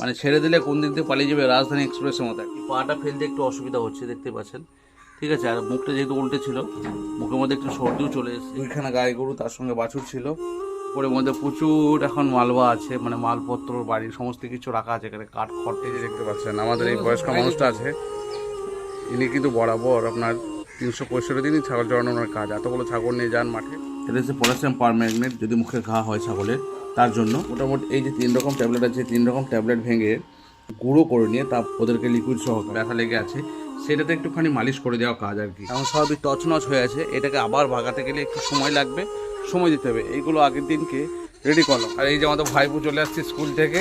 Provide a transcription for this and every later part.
মানে ছেড়ে দিলে কোন দিক দিয়ে পালিয়ে যাবে রাজধানী এক্সপ্রেসের মতো পাটা ফেলতে একটু অসুবিধা হচ্ছে দেখতে পাচ্ছেন। ঠিক আছে আর মুখটা যেহেতু উল্টে ছিল মুখের মধ্যে একটু সর্দিও চলে এসেছে। দুইখানা গায়ে গরু তার সঙ্গে বাছুর ছিল। ওপরের মধ্যে প্রচুর এখন মালবা আছে মানে মালপত্র বাড়ির সমস্ত কিছু রাখা আছে এখানে কাঠ খড়। দেখতে পাচ্ছেন আমাদের এই বয়স্ক মানুষটা আছে। ইনি কিন্তু বরাবর আপনার তিনশো পঁয়ষট্টি দিনই ছাগল চড়ানোর কাজ। এতগুলো ছাগল নিয়ে যান মাঠে। এটা হচ্ছে পটাশিয়াম পার ম্যাগনেট যদি মুখে ঘা হয় ছাগলের তার জন্য মোটামুটি এই যে তিন রকম ট্যাবলেট আছে, তিন রকম ট্যাবলেট ভেঙে গুঁড়ো করে নিয়ে তা ওদেরকে লিকুইড সহ ব্যথা লেগে আছে। সেটাতে একটুখানি মালিশ করে দেওয়া কাজ আর কি। এখন সবই তছনছ হয়ে আছে, এটাকে আবার ভাগাতে গেলে একটু সময় লাগবে, সময় দিতে হবে। এইগুলো আগের দিনকে রেডি করল আর এই যে আমাদের ভাইপু চলে আসছে স্কুল থেকে।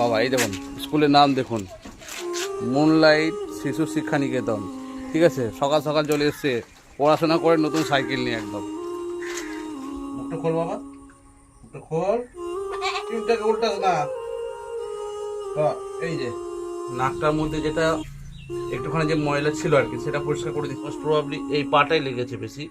বাবা, এই দেখুন, স্কুলের নাম দেখুন। মুনলাইট শিশু শিক্ষা নিকেতন। ঠিক আছে? সকাল সকাল চলে এসছে। পড়াশোনা করে নতুন সাইকেল নিয়ে একদম। মুখটা খোল বাবা। খোল। টিপটাকে উল্টাস এই যে, নাকটার মধ্যে যেটা একটুখানি যে ময়লা ছিল আর কি, সেটা পরিষ্কার করে দিচ্ছি মোস্ট প্রবাবলি এই পাটাই লেগেছে বেশি।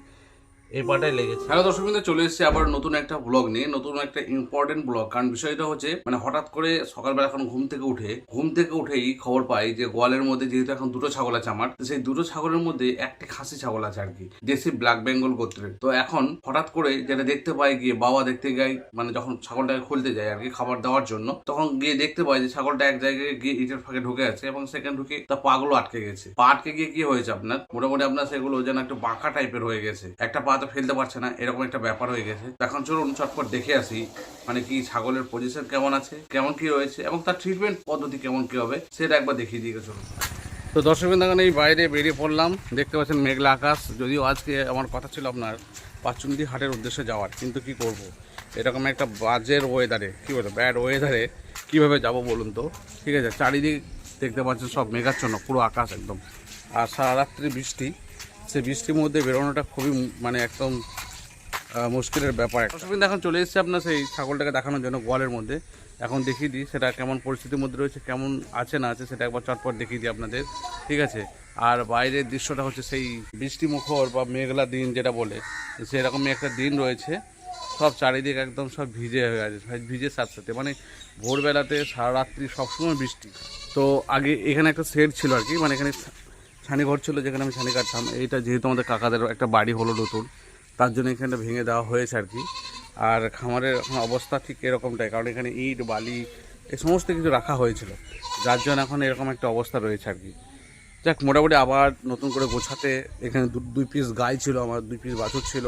এই পাটাই লেগেছে। হ্যালো দর্শক বিন্দু, চলে এসেছে আবার নতুন একটা ব্লগ নিয়ে, নতুন একটা ইম্পর্টেন্ট ব্লগ কারণ বিষয়টা হচ্ছে মানে হঠাৎ করে সকালবেলা এখন ঘুম থেকে উঠে, ঘুম থেকে উঠেই খবর পাই যে গোয়ালের মধ্যে যেহেতু এখন দুটো ছাগল আছে আমার, তো সেই দুটো ছাগলের মধ্যে একটি খাসি ছাগল আছে আর কি, দেশি ব্ল্যাক বেঙ্গল গোত্রের। তো এখন হঠাৎ করে যেটা দেখতে পাই গিয়ে, বাবা দেখতে যাই মানে যখন ছাগলটাকে খুলতে যায় আর কি খাবার দেওয়ার জন্য, তখন গিয়ে দেখতে পাই যে ছাগলটা এক জায়গায় গিয়ে ইটের ফাঁকে ঢুকে আছে এবং সেখানে ঢুকে তার পাগুলো আটকে গেছে। পা আটকে গিয়ে কি হয়েছে আপনার? মোটামুটি আপনার সেগুলো যেন একটা বাঁকা টাইপের হয়ে গেছে। একটা পা তো ফেলতে পারছে না, এরকম একটা ব্যাপার হয়ে গেছে। এখন চলুন চটপট দেখে আসি মানে কি ছাগলের পজিশন কেমন আছে, কেমন কি রয়েছে, এবং তার ট্রিটমেন্ট পদ্ধতি কেমন কি হবে, সেটা একবার দেখিয়ে দিয়ে চলুন তো দর্শক বৃন্দাগণ, এই বাইরে বেরিয়ে পড়লাম, দেখতে পাচ্ছেন মেঘলা আকাশ, যদিও আজকে আমার কথা ছিল আপনার পাঁচুন্দি হাটের উদ্দেশ্যে যাওয়ার, কিন্তু কি করব। এরকম একটা বাজের ওয়েদারে কী বলতো ব্যাড ওয়েদারে কীভাবে যাব বলুন তো? ঠিক আছে, চারিদিক দেখতে পাচ্ছেন সব মেঘাচ্ছন্ন, পুরো আকাশ একদম। আর সারা রাত্রি বৃষ্টি সে বৃষ্টির মধ্যে বেরোনোটা খুবই মানে একদম মুশকিলের ব্যাপার বৃন্দ, এখন চলে এসেছে আপনার সেই ছাগলটাকে দেখানোর জন্য গোয়ালের মধ্যে। এখন দেখিয়ে দিই সেটা কেমন পরিস্থিতির মধ্যে রয়েছে, কেমন আছে, না আছে, সেটা একবার চটপট দেখিয়ে দিই আপনাদের। ঠিক আছে? আর বাইরের দৃশ্যটা হচ্ছে সেই বৃষ্টি মুখর বা মেঘলা দিন যেটা বলে, সেরকমই একটা দিন রয়েছে। সব চারিদিক একদম সব ভিজে হয়ে গেছে ভিজে সাথে সাথে মানে ভোরবেলাতে সারা রাত্রি সবসময় বৃষ্টি। তো আগে এখানে একটা শেড ছিল আর কি মানে এখানে ঘর ছিল যেখানে আমি ছানি কাটতাম। এইটা যেহেতু আমাদের কাকাদের একটা বাড়ি হলো নতুন, তার জন্য এখানটা ভেঙে দেওয়া হয়েছে আর কি। আর খামারের এখন অবস্থা ঠিক এরকমটাই, কারণ এখানে ইট, বালি এই সমস্ত কিছু রাখা হয়েছিল। যার জন্য এখন এরকম একটা অবস্থা রয়েছে আর কি। যাক, মোটামুটি আবার নতুন করে গোছাতে এখানে দুই পিস গাই ছিল, আমার দুই পিস বাছুর ছিল,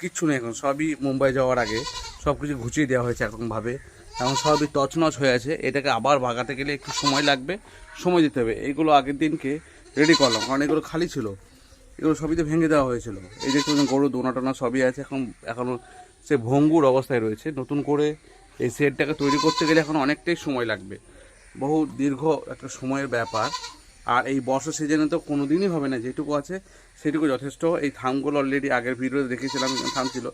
কিচ্ছু নেই এখন, সবই মুম্বাই যাওয়ার আগে সব কিছু ঘুচিয়ে দেওয়া হয়েছে এরকমভাবে এখন সবই তছনছ হয়ে আছে, এটাকে আবার ভাগাতে গেলে একটু সময় লাগবে, সময় দিতে হবে। এইগুলো আগের দিনকে রেডি করলাম। কারণ এগুলো খালি ছিল। এগুলো সবই তো ভেঙে দেওয়া হয়েছিল। এই যে দেখুন গরু দোনা টোনা সবই আছে, এখন এখনও সে ভঙ্গুর অবস্থায় রয়েছে। নতুন করে এই সেটটাকে তৈরি করতে গেলে এখন অনেকটাই সময় লাগবে। বহু দীর্ঘ একটা সময়ের ব্যাপার। আর এই বর্ষা সিজনে তো কোনো দিনই হবে না, যেটুকু আছে সেটুকু যথেষ্ট। এই থামগুলো অলরেডি আগের ভিডিওতে দেখেছিলাম থাম ছিল।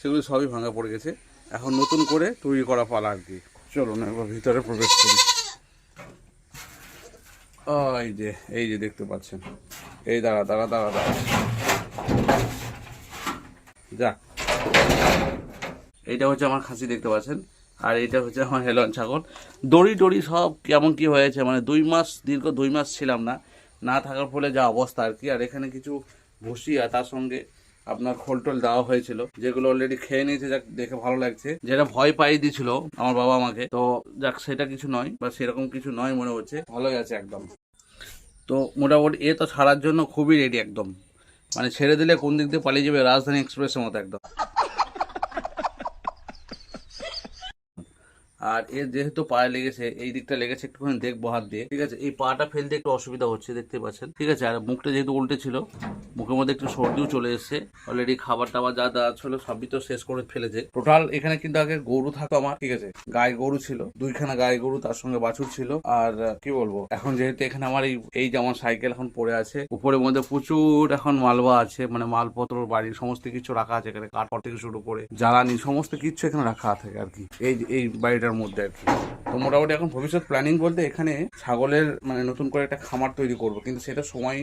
সেগুলো সবই ভাঙা পড়ে গেছে। এখন নতুন করে তৈরি করা পালা আর কি। চলুন, এবার ভিতরে প্রবেশ করি। এই যে এই যে দেখতে পাচ্ছেন। এই দাঁড়া দাঁড়া দাঁড়া দাঁড়া। যাক এইটা হচ্ছে আমার খাসি দেখতে পাচ্ছেন, আর এইটা হচ্ছে আমার হেলন ছাগল। দড়ি টড়ি সব কেমন কি হয়েছে মানে দুই মাস, দীর্ঘ দুই মাস ছিলাম না না থাকার ফলে যা অবস্থা আর কি। আর এখানে কিছু ভুসি আর তার সঙ্গে আপনার খোলটোল দেওয়া হয়েছিল, যেগুলো অলরেডি খেয়ে নিয়েছে, যাক দেখে ভালো লাগছে। যেটা ভয় পাইয়ে দিয়েছিল আমার বাবা আমাকে, তো যাক সেটা কিছু নয়, বা সেরকম কিছু নয় মনে হচ্ছে। ভালোই আছে একদম। তো মোটামুটি এ তো ছাড়ার জন্য খুবই রেডি একদম। মানে ছেড়ে দিলে কোন দিক দিয়ে পালিয়ে যাবে, রাজধানী এক্সপ্রেসের মতো একদম। আর এর যেহেতু পায়ে লেগেছে, এই দিকটা লেগেছে একটুখানি দেখব হাত দিয়ে। ঠিক আছে, এই পাটা ফেলতে একটু অসুবিধা হচ্ছে, দেখতে পাচ্ছেন। ঠিক আছে, আর মুখটা যেহেতু উল্টে ছিল, মুখের মধ্যে একটু সর্দিও চলে এসেছে। অলরেডি খাবার টাবার যা দেওয়া ছিল সবই তো শেষ করে ফেলেছে। টোটাল এখানে কিন্তু আগে গরু থাকতো আমার, ঠিক আছে। গায়ে গরু ছিল, দুইখানা গায়ে গরু, তার সঙ্গে বাছুর ছিল। আর, কি বলব, এখন যেহেতু এখানে আমার এই এই যে আমার সাইকেল এখন পড়ে আছে, উপরের মধ্যে প্রচুর এখন মালবা আছে মানে মালপত্র, বাড়ির সমস্ত কিছু রাখা আছে এখানে কাঠ থেকে শুরু করে, জ্বালানি, সমস্ত কিছু এখানে রাখা থাকে আর কি। এই এই বাড়িটার মধ্যে আর কি। তো মোটামুটি এখন ভবিষ্যৎ প্ল্যানিং বলতে এখানে ছাগলের মানে নতুন করে একটা খামার তৈরি করব, কিন্তু সেটা সময়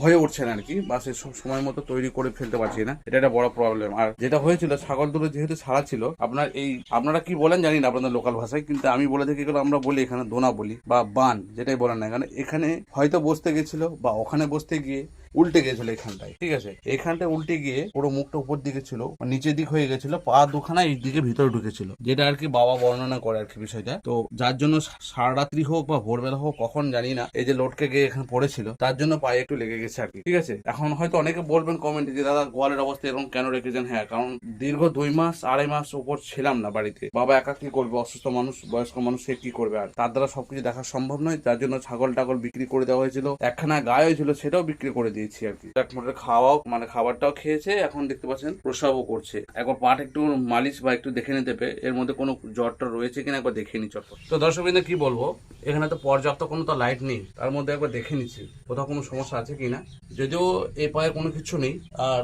হয়ে উঠছে না আর কি, বা সে সময় মতো তৈরি করে ফেলতে পারছি না। এটা একটা বড় প্রবলেম আর যেটা হয়েছিল, ছাগল দুটো যেহেতু ছাড়া ছিল, আপনার এই, আপনারা কি বলেন জানি না আপনাদের লোকাল ভাষায়, কিন্তু আমি বলে থাকি এগুলো আমরা বলি এখানে দোনা বলি বা বান, যেটাই বলেন না এখানে এখানে হয়তো বসতে গেছিল বা ওখানে বসতে গিয়ে উল্টে গেছিল এখানটায়। ঠিক আছে। এখানটায় উল্টে গিয়ে পুরো মুখটা উপর দিকে ছিল নিচের দিক হয়ে গেছিল পা দুখানা এই দিকে ভিতরে ঢুকেছিল। যেটা আর কি বাবা বর্ণনা করে আর কি বিষয়টা। তো যার জন্য সারা রাত্রি হোক বা ভোরবেলা হোক কখন জানি না এই যে লোটকে গিয়ে এখানে পড়েছিল তার জন্য পায়ে একটু লেগে গেছে আর কি। ঠিক আছে? এখন হয়তো অনেকে বলবেন কমেন্টে যে দাদা গোয়ালের অবস্থা এরকম কেন রেখেছেন? হ্যাঁ কারণ দীর্ঘ দুই মাস আড়াই মাস উপর ছিলাম না বাড়িতে। বাবা একা কি করবে? অসুস্থ মানুষ বয়স্ক মানুষ সে কি করবে? আর তার দ্বারা সবকিছু দেখা সম্ভব নয়। যার জন্য ছাগল টাগল বিক্রি করে দেওয়া হয়েছিল। একখানা গায়ে হয়েছিল সেটাও বিক্রি করে দিয়েছি আর কি। মোটে খাওয়াও মানে খাবারটাও খেয়েছে, এখন দেখতে পাচ্ছেন প্রসাবও করছে। একবার পাট একটু মালিশ বা একটু দেখে নিতে পেয়ে এর মধ্যে কোনো জ্বরটা রয়েছে কিনা একবার দেখে নি চটপট। তো দর্শক বিন্দু কি বলব? এখানে তো পর্যাপ্ত কোনো তো লাইট নেই, তার মধ্যে একবার দেখে নিচ্ছি, কোথাও কোনো সমস্যা আছে কিনা? যদিও এ পায়ে কোনো কিছু নেই, আর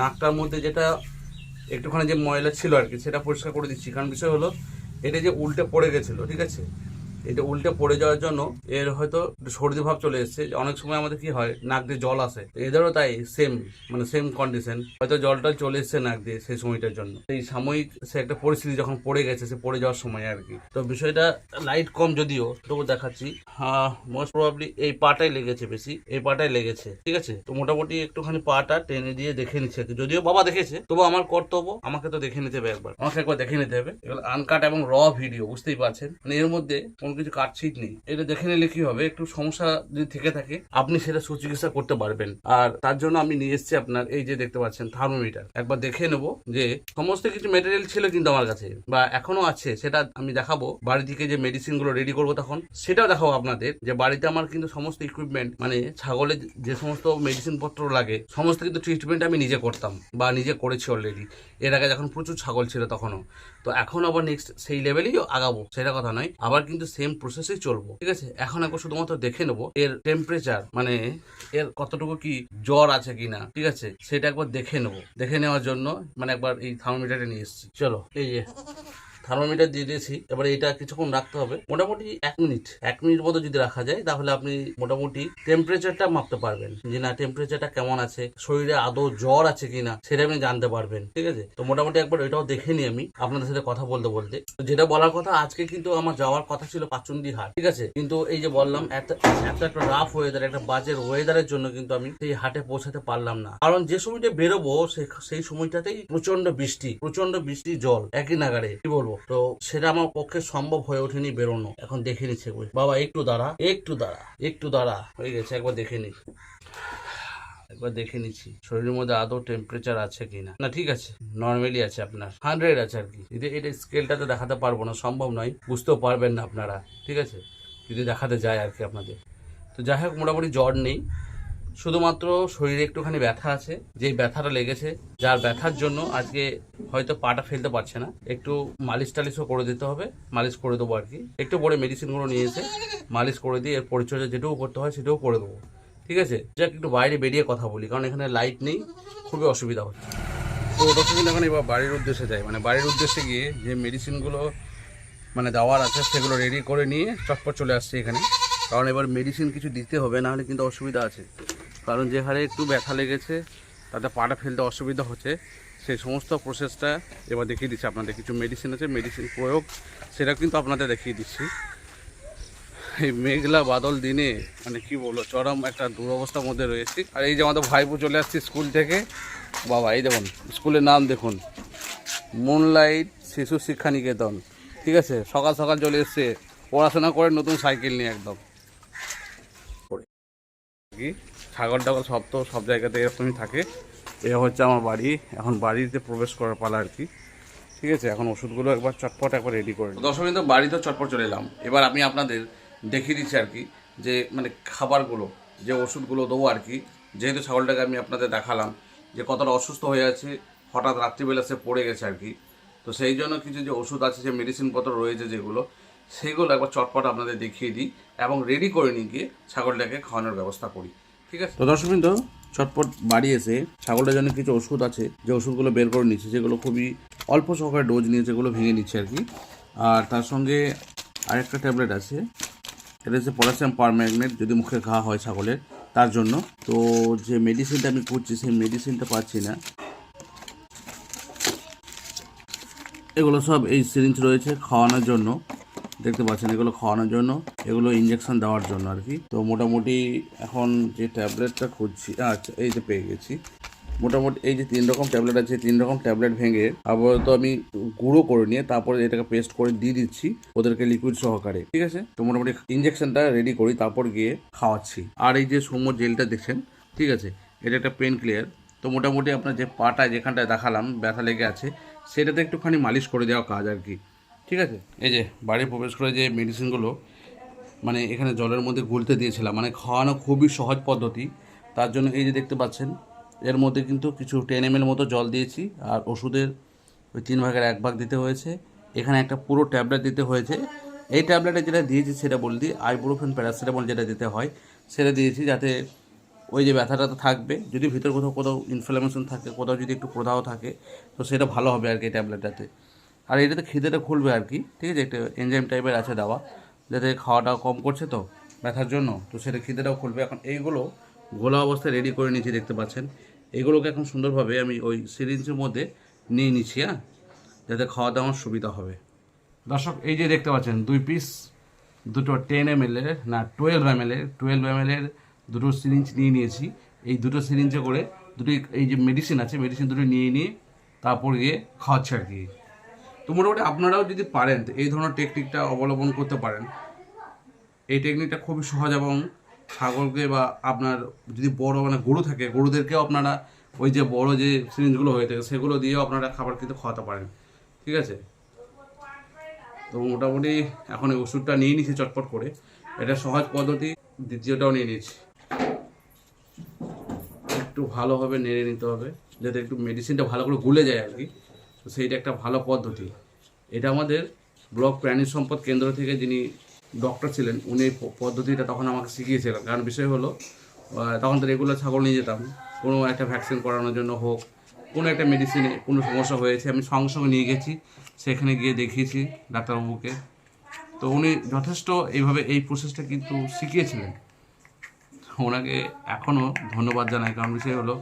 নাকটার মধ্যে যেটা একটুখানি যে ময়লা ছিল আর কি, সেটা পরিষ্কার করে দিচ্ছি। কারণ বিষয় হলো, এটা যে উল্টে পড়ে গেছিল, ঠিক আছে? এটা উল্টে পড়ে যাওয়ার জন্য এর হয়তো সর্দি ভাব চলে এসেছে। অনেক সময় আমাদের কি হয়, নাক দিয়ে জল আসে। এদেরও তাই সেম মানে সেম কন্ডিশন হয়তো জলটা চলে এসেছে নাক দিয়ে সেই সময়টার জন্য। এই সাময়িক সে একটা পরিস্থিতি যখন পড়ে গেছে, সে পড়ে যাওয়ার সময় আর কি। তো বিষয়টা লাইট কম যদিও, তবু দেখাচ্ছি। মোস্ট প্রবাবলি এই পাটাই লেগেছে বেশি। এই পাটাই লেগেছে, ঠিক আছে? তো মোটামুটি একটুখানি পাটা টেনে দিয়ে দেখে নিচ্ছে। যদিও বাবা দেখেছে, তবু আমার কর্তব্য, আমাকে তো দেখে নিতে হবে একবার। আমাকে একবার দেখে নিতে হবে। এগুলো আনকাট এবং র ভিডিও বুঝতেই পারছেন? মানে এর মধ্যে কোনো কিছু কাটছিট নেই। এটা দেখে নিলে কি হবে? একটু সমস্যা যদি থেকে থাকে, আপনি সেটা সুচিকিৎসা করতে পারবেন। আর তার জন্য আমি নিয়ে এসেছি আপনার এই যে দেখতে পাচ্ছেন থার্মোমিটার একবার দেখে নেব যে সমস্ত কিছু মেটেরিয়াল ছিল কিন্তু আমার কাছে বা এখনও আছে, সেটা আমি দেখাবো। বাড়ি থেকে যে মেডিসিনগুলো রেডি করব তখন, সেটাও দেখাবো আপনাদের যে বাড়িতে আমার কিন্তু সমস্ত ইকুইপমেন্ট মানে ছাগলের যে সমস্ত মেডিসিন পত্র লাগে, সমস্ত কিন্তু ট্রিটমেন্ট আমি নিজে করতাম বা নিজে করেছি অলরেডি এর আগে যখন প্রচুর ছাগল ছিল তখনও। তো এখন আবার নেক্সট সেই লেভেলেই আগাবো, সেটা কথা নয়। আবার কিন্তু সেম প্রসেসেই চলবো, ঠিক আছে? এখন একবার শুধুমাত্র দেখে নেব এর টেম্পারেচার মানে এর কতটুকু কি জ্বর আছে কিনা, ঠিক আছে? সেটা একবার দেখে নেব। দেখে নেওয়ার জন্য মানে একবার এই থার্মোমিটারটা নিয়ে এসেছি। চলো, এই যে। থার্মোমিটার দিয়ে দিয়েছি, এবারে এটা কিছুক্ষণ রাখতে হবে। মোটামুটি এক মিনিট এক মিনিট মতো যদি রাখা যায়, তাহলে আপনি মোটামুটি টেম্পারেচারটা মাপতে পারবেন। যে না টেম্পারেচারটা কেমন আছে, শরীরে আদৌ জ্বর আছে কিনা, সেটা আপনি জানতে পারবেন, ঠিক আছে? তো মোটামুটি একবার এটাও দেখে নিই আমি, আপনাদের সাথে কথা বলতে বলতে। যেটা বলার কথা, আজকে কিন্তু আমার যাওয়ার কথা ছিল পাচুন্ডি হাট ঠিক আছে? কিন্তু এই যে বললাম, এত এত একটা রাফ ওয়েদার একটা বাজের ওয়েদারের জন্য কিন্তু আমি সেই হাটে পৌঁছাতে পারলাম না। কারণ যে সময়টা বেরোবো সেই সময়টাতেই প্রচণ্ড বৃষ্টি প্রচণ্ড বৃষ্টি জল একই নাগারে কি বলব? তো সেটা আমার পক্ষে সম্ভব হয়ে ওঠেনি বেরোনো। এখন দেখে নিচ্ছে। বাবা, একটু দাঁড়া একটু দাঁড়া একটু দাঁড়া। হয়ে গেছে, একবার দেখে নি। একবার দেখে নিচ্ছি। শরীরের মধ্যে আদৌ টেম্পারেচার আছে কিনা। না, ঠিক আছে। নর্মালি আছে আপনার। হান্ড্রেড আছে আর কি। যদি এটা স্কেলটা তো দেখাতে পারব না, সম্ভব নয়। বুঝতেও পারবেন না আপনারা। ঠিক আছে? যদি দেখাতে যায় আর কি আপনাদের। তো যাই হোক, মোটামুটি জ্বর নেই। শুধুমাত্র শরীরে একটুখানি ব্যথা আছে, যেই ব্যথাটা লেগেছে, যার ব্যথার জন্য আজকে হয়তো পাটা ফেলতে পারছে না। একটু মালিশ টালিশও করে দিতে হবে, মালিশ করে দেবো আর কি। একটু পরে মেডিসিনগুলো নিয়ে এসে মালিশ করে দিয়ে এর পরিচর্যা যেটুকু করতে হয় সেটাও করে দেবো। ঠিক আছে? যাক, একটু বাইরে বেরিয়ে কথা বলি, কারণ এখানে লাইট নেই, খুবই অসুবিধা হচ্ছে। তো দর্শক এখন এবার বাড়ির উদ্দেশ্যে যায় মানে বাড়ির উদ্দেশ্যে গিয়ে যে মেডিসিনগুলো মানে দেওয়ার আছে, সেগুলো রেডি করে নিয়ে চটপট চলে আসছে এখানে। কারণ এবার মেডিসিন কিছু দিতে হবে নাহলে কিন্তু অসুবিধা আছে। কারণ যে হারে একটু ব্যথা লেগেছে, তাতে পাটা ফেলতে অসুবিধা হচ্ছে, সেই সমস্ত প্রসেসটা এবার দেখিয়ে দিচ্ছি আপনাদের। কিছু মেডিসিন আছে মেডিসিন প্রয়োগ, সেটা কিন্তু আপনাদের দেখিয়ে দিচ্ছি। এই মেঘলা বাদল দিনে মানে কি বলব, চরম একটা দুরবস্থার মধ্যে রয়েছি। আর এই যে আমাদের ভাইপো চলে আসছে স্কুল থেকে। বাবা, এই দেখুন, স্কুলের নাম দেখুন। মুনলাইট শিশু শিক্ষা নিকেতন। ঠিক আছে, সকাল সকাল চলে এসছে। পড়াশোনা করে নতুন সাইকেল নিয়ে একদম। কি? ছাগল টাগল সব তো সব জায়গাতে এরকমই থাকে। এ হচ্ছে আমার বাড়ি। এখন বাড়িতে প্রবেশ করার পালা আর কি। ঠিক আছে? এখন ওষুধগুলো একবার চটপট একবার রেডি করে দশ মিনিট বাড়িতে চটপট চলে এলাম। এবার আমি আপনাদের দেখিয়ে দিচ্ছি আর কি, যে মানে খাবারগুলো, যে ওষুধগুলো দেবো আর কি। যেহেতু ছাগলটাকে আমি আপনাদের দেখালাম, যে কতটা অসুস্থ হয়ে আছে, হঠাৎ রাত্রিবেলা সে পড়ে গেছে আর কি। তো সেই জন্য কিছু যে ওষুধ আছে, যে মেডিসিনপত্র রয়েছে যেগুলো, সেগুলো একবার চটপট আপনাদের দেখিয়ে দিই এবং রেডি করে নিয়ে গিয়ে ছাগলটাকে খাওয়ানোর ব্যবস্থা করি। ঠিক আছে। তো দর্শক বিন্দু, চটপট বাড়ি এসে ছাগলটার জন্য কিছু ওষুধ আছে, যে ওষুধগুলো বের করে নিচ্ছে, যেগুলো খুবই অল্প সহকারে ডোজ নিয়ে, যেগুলো ভেঙে নিচ্ছে আর কি। আর তার সঙ্গে আরেকটা ট্যাবলেট আছে। এটা হচ্ছে পটাশিয়াম পার ম্যাগনেট যদি মুখে ঘা হয় ছাগলের, তার জন্য। তো যে মেডিসিনটা আমি করছি সেই মেডিসিনটা পাচ্ছি না। এগুলো সব এই সিরিঞ্জ রয়েছে খাওয়ানোর জন্য। দেখতে পাচ্ছেন, এগুলো খাওয়ানোর জন্য, এগুলো ইঞ্জেকশন দেওয়ার জন্য আর কি। তো মোটামুটি এখন যে ট্যাবলেটটা খুঁজছি আচ্ছা এই যে পেয়ে গেছি। মোটামুটি এই যে তিন রকম ট্যাবলেট আছে, তিন রকম ট্যাবলেট ভেঙে আপাতত আমি গুঁড়ো করে নিয়ে তারপরে এটাকে পেস্ট করে দিয়ে দিচ্ছি ওদেরকে লিকুইড সহকারে, ঠিক আছে? তো মোটামুটি ইঞ্জেকশনটা রেডি করি, তারপর গিয়ে খাওয়াচ্ছি। আর এই যে সৌম্য জেলটা দেখছেন, ঠিক আছে? এটা একটা পেন ক্লিয়ার তো মোটামুটি আপনার যে পাটা যেখানটায় দেখালাম, ব্যথা লেগে আছে, সেটাতে একটুখানি মালিশ করে দেওয়া কাজ আর কি। ঠিক আছে? এই যে বাড়ি প্রবেশ করে যে মেডিসিনগুলো মানে এখানে জলের মধ্যে গুলতে দিয়েছিলাম মানে খাওয়ানো খুবই সহজ পদ্ধতি। তার জন্য এই যে দেখতে পাচ্ছেন, এর মধ্যে কিন্তু কিছু টেন এম মতো জল দিয়েছি, আর ওষুধের ওই তিন ভাগের এক ভাগ দিতে হয়েছে। এখানে একটা পুরো ট্যাবলেট দিতে হয়েছে। এই ট্যাবলেটে যেটা দিয়েছি সেটা বলে দিই আইবুপ্রোফেন প্যারাসিটামল যেটা দিতে হয়, সেটা দিয়েছি যাতে ওই যে ব্যথাটা তো থাকবে। যদি ভিতর কোথাও কোথাও ইনফ্লামেশন থাকে, কোথাও যদি একটু প্রদাহ থাকে, তো সেটা ভালো হবে আর কি ট্যাবলেটটাতে আর এটাতে খিদেটা খুলবে আর কি, ঠিক আছে? একটা এনজাইম টাইপের আছে দেওয়া, যাতে খাওয়াটা কম করছে তো ব্যথার জন্য, তো সেটা খিদেটাও খুলবে। এখন এইগুলো গোলা অবস্থায় রেডি করে নিচ্ছি দেখতে পাচ্ছেন। এইগুলোকে এখন সুন্দরভাবে আমি ওই সিরিঞ্জের মধ্যে নিয়ে নিচ্ছি হ্যাঁ? যাতে খাওয়া দাওয়ার সুবিধা হবে। দর্শক, এই যে দেখতে পাচ্ছেন, দুই পিস দুটো টেন এম এর, না টুয়েলভ এম এর টুয়েলভ এম এর দুটো সিরিঞ্জ নিয়ে নিয়েছি। এই দুটো সিরিঞ্জে করে দুটি এই যে মেডিসিন আছে মেডিসিন দুটো নিয়ে নিয়ে তারপর গিয়ে খাওয়াচ্ছে আর কি। তো মোটামুটি আপনারাও যদি পারেন এই ধরনের টেকনিকটা অবলম্বন করতে পারেন। এই টেকনিকটা খুবই সহজ এবং ছাগলকে বা আপনার যদি বড় মানে গরু থাকে, গরুদেরকেও আপনারা ওই যে বড় যে সিরিঞ্জগুলো হয়ে থাকে, সেগুলো দিয়েও আপনারা খাবার কিন্তু খাওয়াতে পারেন। ঠিক আছে? তো মোটামুটি এখন এই ওষুধটা নিয়ে নিয়েছি চটপট করে। এটা সহজ পদ্ধতি, দ্বিতীয়টাও নিয়ে নিয়েছি একটু ভালোভাবে নেড়ে নিতে হবে, যাতে একটু মেডিসিনটা ভালো করে গুলে যায় আর কি। তো সেইটা একটা ভালো পদ্ধতি। এটা আমাদের ব্লক প্রাণী সম্পদ কেন্দ্র থেকে যিনি ডক্টর ছিলেন, উনি পদ্ধতিটা তখন আমাকে শিখিয়েছিলেন। কারণ বিষয় হলো তখন তো রেগুলার ছাগল নিয়ে যেতাম। কোনো একটা ভ্যাকসিন করানোর জন্য হোক, কোনো একটা মেডিসিনে কোনো সমস্যা হয়েছে, আমি সঙ্গে সঙ্গে নিয়ে গেছি, সেখানে গিয়ে দেখিয়েছি ডাক্তারবাবুকে। তো উনি যথেষ্ট এইভাবে এই প্রসেসটা কিন্তু শিখিয়েছিলেন। ওনাকে এখনও ধন্যবাদ জানাই। কারণ বিষয় হলো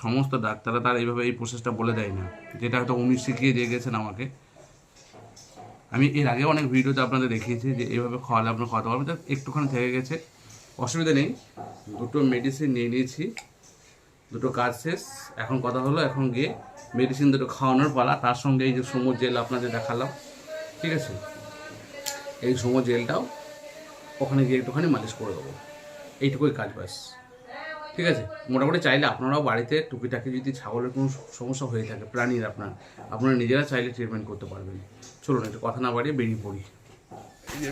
সমস্ত ডাক্তাররা তার এইভাবে এই প্রসেসটা বলে দেয় না। যেটা হয়তো উনি শিখিয়ে দিয়ে গেছেন আমাকে। আমি এর আগে অনেক ভিডিওতে আপনাদের দেখিয়েছি যে এইভাবে খাওয়ালে আপনার খাওয়াতে পারবেন। একটুখানি থেকে গেছে। অসুবিধা নেই। দুটো মেডিসিন নিয়ে নিয়েছি। দুটো কাজ শেষ। এখন কথা হলো, এখন গিয়ে মেডিসিন দুটো খাওয়ানোর পালা। তার সঙ্গে এই যে সমুদ্র জেল আপনাদের দেখালাম। ঠিক আছে? এই সমুদ্র জেলটাও ওখানে গিয়ে একটুখানি মালিশ করে দেবো। এইটুকুই কাজ ব্যাস ঠিক আছে? মোটামুটি চাইলে আপনারাও বাড়িতে টুকিটাকি যদি ছাগলের কোনো সমস্যা হয়ে থাকে, প্রাণীর আপনার, আপনারা নিজেরা চাইলে ট্রিটমেন্ট করতে পারবেন। চলুন, একটু কথা না বাড়িয়ে বেরিয়ে পড়ি।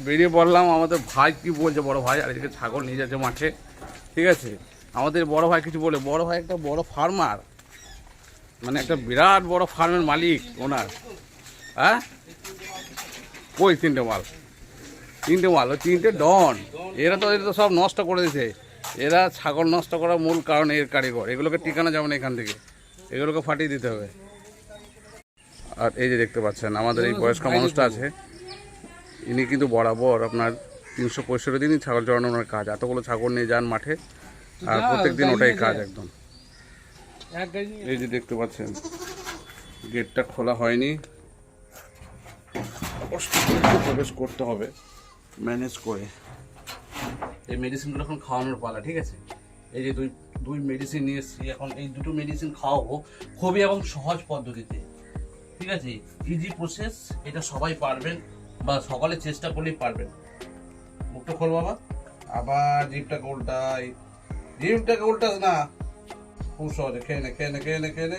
বেরিয়ে পড়লাম, আমাদের ভাই কি বলছে, বড় ভাই? আর এদিকে ছাগল নিয়ে যাচ্ছে মাঠে। ঠিক আছে? আমাদের বড় ভাই কিছু বলে, বড় ভাই একটা বড় ফার্মার মানে একটা বিরাট বড় ফার্মের মালিক ওনার হ্যাঁ? কই তিনটে মাল? তিনটে মাল, ওই তিনটে ডন। এরা তো এরা তো সব নষ্ট করে দিয়েছে। এরা ছাগল নষ্ট করার মূল কারণ এর কারিগর। এগুলোকে টিকানো যাবে না এখান থেকে এগুলোকে ফাটিয়ে দিতে হবে। আর এই যে দেখতে পাচ্ছেন আমাদের এই বয়স্ক মানুষটা আছে। ইনি কিন্তু বরাবর আপনার তিনশো পঁয়ষট্টি দিনই ছাগল চড়ানো ওনার কাজ। এতগুলো ছাগল নিয়ে যান মাঠে আর প্রত্যেক দিন ওটাই কাজ একদম। এই যে দেখতে পাচ্ছেন গেটটা খোলা হয়নি। কষ্ট প্রবেশ করতে হবে ম্যানেজ করে। এই মেডিসিনগুলো এখন খাওয়ানোর পালা, ঠিক আছে? এই যে দুই দুই মেডিসিন নিয়ে এসেছি, এখন এই দুটো মেডিসিন খাওয়াবো খুবই এবং সহজ পদ্ধতিতে, ঠিক আছে? ইজি প্রসেস এটা সবাই পারবেন বা সকালে চেষ্টা করলেই পারবেন। মুখটা খোল বাবা। আবার জিপটাকে উল্টাই। জিপটাকে উল্টাস না। খুব সহজে, খেয়ে নে খেয়ে নে খেয়ে নে খেয়ে নে।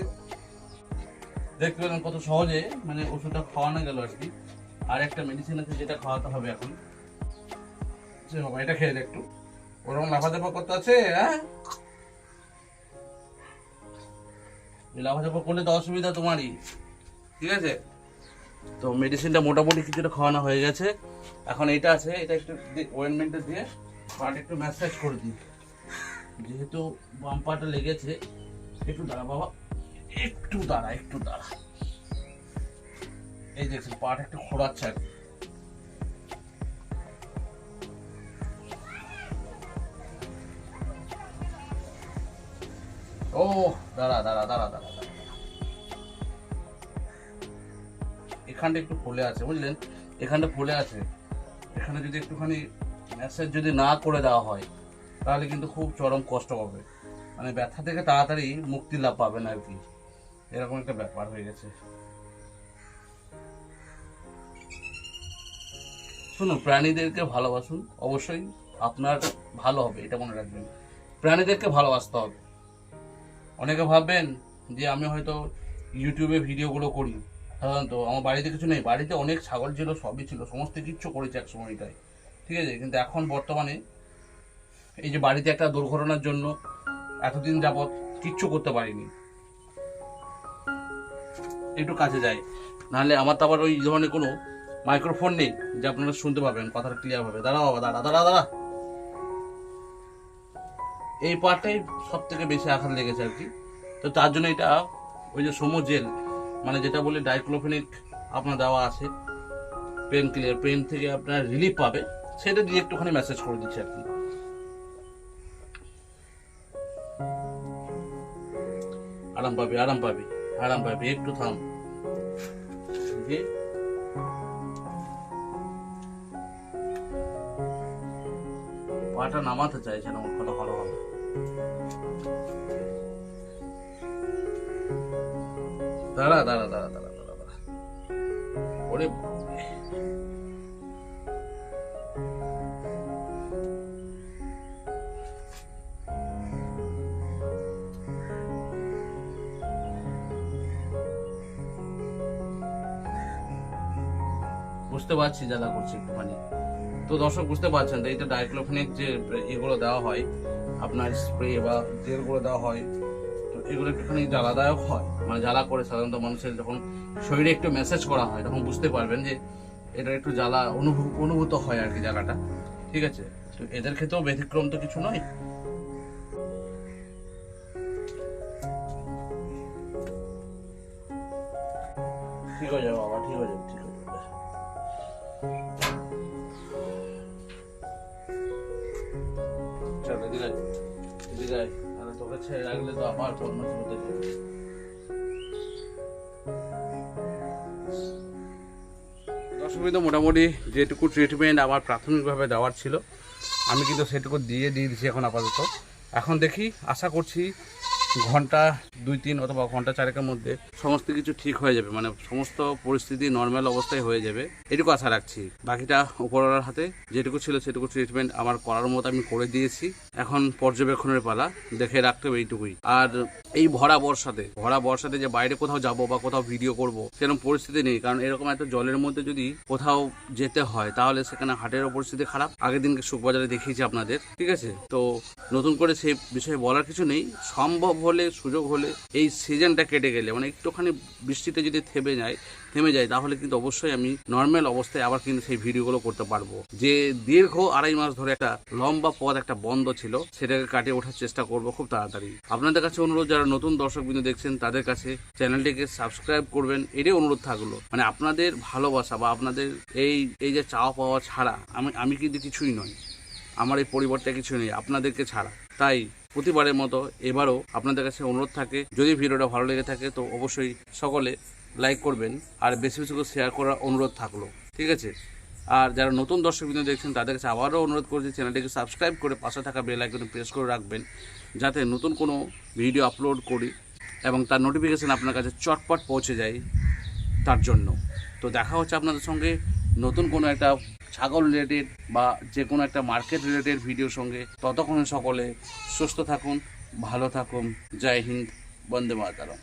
দেখতে পেলেন কত সহজে মানে ওষুধটা খাওয়ানো গেল আর কি। আর একটা মেডিসিন আছে যেটা খাওয়াতে হবে এখন। এটা খেয়ে নে একটু। ওরকম লাফাঝাপা করতে আছে হ্যাঁ? লাফাঝাপা করলে তো অসুবিধা তোমারই, ঠিক আছে? তো মেডিসিনটা মোটামুটি কিছুটা খাওয়ানো হয়ে গেছে। এখন এটা আছে, এটা একটু ওয়েনমেন্টে দিয়ে পাটা একটু ম্যাসাজ করে দিই। যেহেতু বাম পাটা লেগেছে, একটু দাঁড়া বাবা, একটু দাঁড়া একটু দাঁড়া। এই দেখছেন পাটা একটু খোড়াচ্ছে আর কি। ও, দাঁড়া দাঁড়া দাঁড়া দাঁড়া। এখানটা একটু ফুলে আছে, বুঝলেন? এখানটা ফুলে আছে। এখানে যদি একটুখানি ম্যাসেজ যদি না করে দেওয়া হয়, তাহলে কিন্তু খুব চরম কষ্ট পাবে। মানে ব্যথা থেকে তাড়াতাড়ি মুক্তি লাভ পাবেন আর কি। এরকম একটা ব্যাপার হয়ে গেছে। শুনুন, প্রাণীদেরকে ভালোবাসুন, অবশ্যই আপনার ভালো হবে, এটা মনে রাখবেন। প্রাণীদেরকে ভালোবাসতে হবে। অনেকে ভাববেন যে আমি হয়তো ইউটিউবে ভিডিওগুলো করি। সাধারণত আমার বাড়িতে কিছু নেই। বাড়িতে অনেক ছাগল ছিল, সবই ছিল। সমস্ত কিচ্ছু করেছে এক সময়টায়। ঠিক আছে? কিন্তু এখন বর্তমানে এই যে বাড়িতে একটা দুর্ঘটনার জন্য এতদিন যাবৎ কিচ্ছু করতে পারিনি। একটু কাছে যাই। নাহলে আমার তো আবার ওই ধরনের কোনো মাইক্রোফোন নেই যে আপনারা শুনতে পাবেন, কথাটা ক্লিয়ার হবে। দাঁড়া বাবা, দাঁড়া দাঁড়া দাঁড়া। এই পার্টটাই সব থেকে বেশি আঘাত লেগেছে আর কি। তো তার জন্য এটা, ওই যে সমো জেল মানে যেটা বলে ডাইক্লোফেনিক আপনার দেওয়া আছে, পেন ক্লিয়ার, পেন থেকে আপনার রিলিফ পাবে, সেটা দিয়ে একটুখানি মেসেজ করে দিচ্ছে আর কি। আরাম পাবি আরাম পাবি আরাম পাবি, একটু থাম। পাটা নামাতে চাইছে না কথা ভালো দাঁড়া দাঁড়া দাঁড়া দাঁড়া দাঁড়া দাঁড়া। ওরে বুঝতে পারছি জ্বালা করছি একটুখানি। তো দর্শক বুঝতে পারছেন তো এইটা ডাইক্লোফেনিক যে এগুলো দেওয়া হয়, আপনার স্প্রে বা জেলগুলো দেওয়া হয়, তো এগুলো একটুখানি জ্বালাদায়ক হয়। মানে জ্বালা করে সাধারণত মানুষের যখন শরীরে একটু মেসেজ করা হয়, তখন বুঝতে পারবেন যে এটা একটু জ্বালা অনুভূত হয় আর কি জ্বালাটা। ঠিক আছে? তো এদের ক্ষেত্রেও ব্যতিক্রম তো কিছু নয়। ঠিক হয়ে যাবে বাবা, ঠিক হয়ে যাবে দর্শকবৃন্দ মোটামুটি যেটুকু ট্রিটমেন্ট আমার প্রাথমিকভাবে দেওয়ার ছিল, আমি কিন্তু সেটুকু দিয়ে দিয়ে দিচ্ছি এখন আপাতত। এখন দেখি, আশা করছি ঘণ্টা, দুই, তিন অথবা ঘণ্টা চারেকের মধ্যে সমস্ত কিছু ঠিক হয়ে যাবে মানে সমস্ত পরিস্থিতি নর্মাল অবস্থায় হয়ে যাবে। এটুকু আশা রাখছি। বাকিটা উপরওয়ালার হাতে যেটুকু ছিল সেটুকু ট্রিটমেন্ট আমার করার মতো আমি করে দিয়েছি। এখন পর্যবেক্ষণের পালা, দেখে রাখতে হবে এইটুকুই। আর এই ভরা বর্ষাতে ভরা বর্ষাতে যে বাইরে কোথাও যাব বা কোথাও ভিডিও করব, সেরকম পরিস্থিতি নেই। কারণ এরকম এত জলের মধ্যে যদি কোথাও যেতে হয়, তাহলে সেখানে হাটেরও পরিস্থিতি খারাপ। আগের দিনকে সুখবাজারে দেখিয়েছি আপনাদের, ঠিক আছে? তো নতুন করে সেই বিষয়ে বলার কিছু নেই। সম্ভব হলে, সুযোগ হলে এই সিজনটা কেটে গেলে মানে একটুখানি বৃষ্টিতে যদি থেমে যায় থেমে যায়, তাহলে কিন্তু অবশ্যই আমি নর্মাল অবস্থায় আবার কিন্তু সেই ভিডিওগুলো করতে পারব। যে দীর্ঘ আড়াই মাস ধরে একটা লম্বা পথ, একটা বন্ধ ছিল, সেটাকে কাটিয়ে ওঠার চেষ্টা করব খুব তাড়াতাড়ি। আপনাদের কাছে অনুরোধ, যারা নতুন দর্শক বিন্দু দেখছেন, তাদের কাছে চ্যানেলটিকে সাবস্ক্রাইব করবেন, এটাই অনুরোধ থাকল। মানে আপনাদের ভালোবাসা বা আপনাদের এই এই যে চাওয়া পাওয়া ছাড়া, আমি আমি কিন্তু কিছুই নয় আমার এই পরিবর্তে কিছু নেই, আপনাদেরকে ছাড়া। তাই প্রতিবারের মতো এবারও আপনাদের কাছে অনুরোধ থাকে, যদি ভিডিওটা ভালো লেগে থাকে তো অবশ্যই সকলে লাইক করবেন আর বেশি বেশি করে শেয়ার করার অনুরোধ থাকল, ঠিক আছে? আর যারা নতুন দর্শক বিন্দু দেখছেন, তাদের কাছে আবারও অনুরোধ করছি, চ্যানেলটিকে সাবস্ক্রাইব করে পাশে থাকা বেল আইকনে প্রেস করে রাখবেন, যাতে নতুন কোনো ভিডিও আপলোড করি এবং তার নোটিফিকেশান আপনার কাছে চটপট পৌঁছে যায় তার জন্য। তো দেখা হচ্ছে আপনাদের সঙ্গে নতুন কোনো একটা ছাগল রিলেটেড বা যে কোনো একটা মার্কেট রিলেটেড ভিডিওর সঙ্গে ততক্ষণে সকলে সুস্থ থাকুন, ভালো থাকুন। জয় হিন্দ, বন্দে মাতারম।